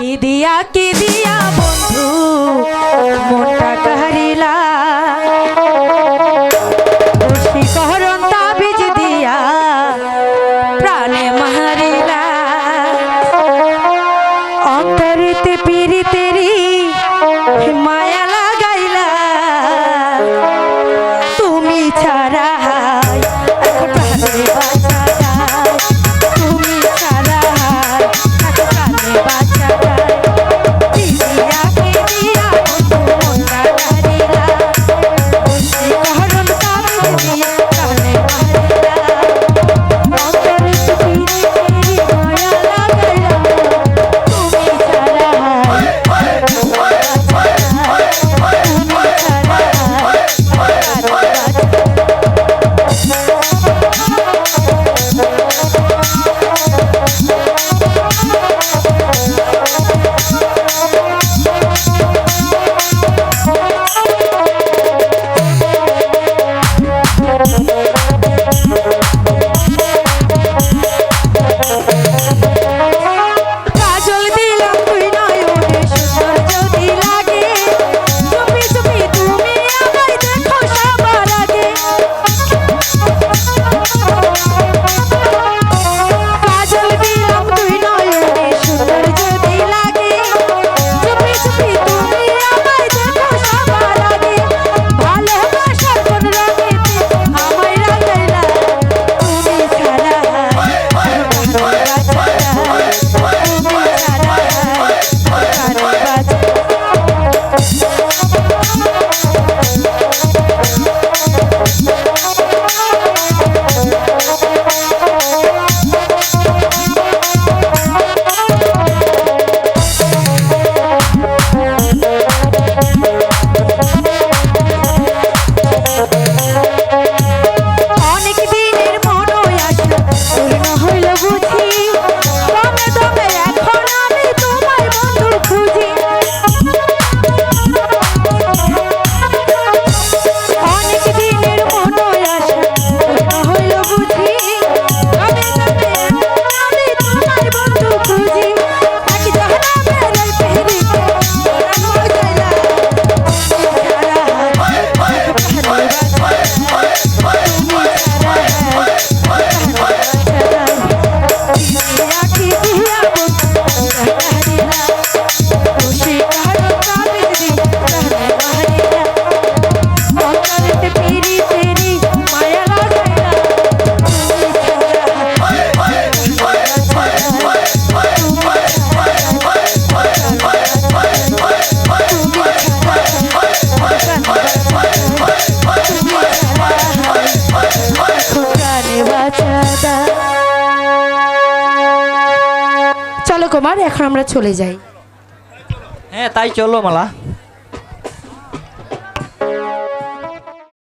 কি দিয়া কি দিয়া বন্ধু? মন তোমার এখন আমরা চলে যাই। হ্যাঁ তাই চলো মালা।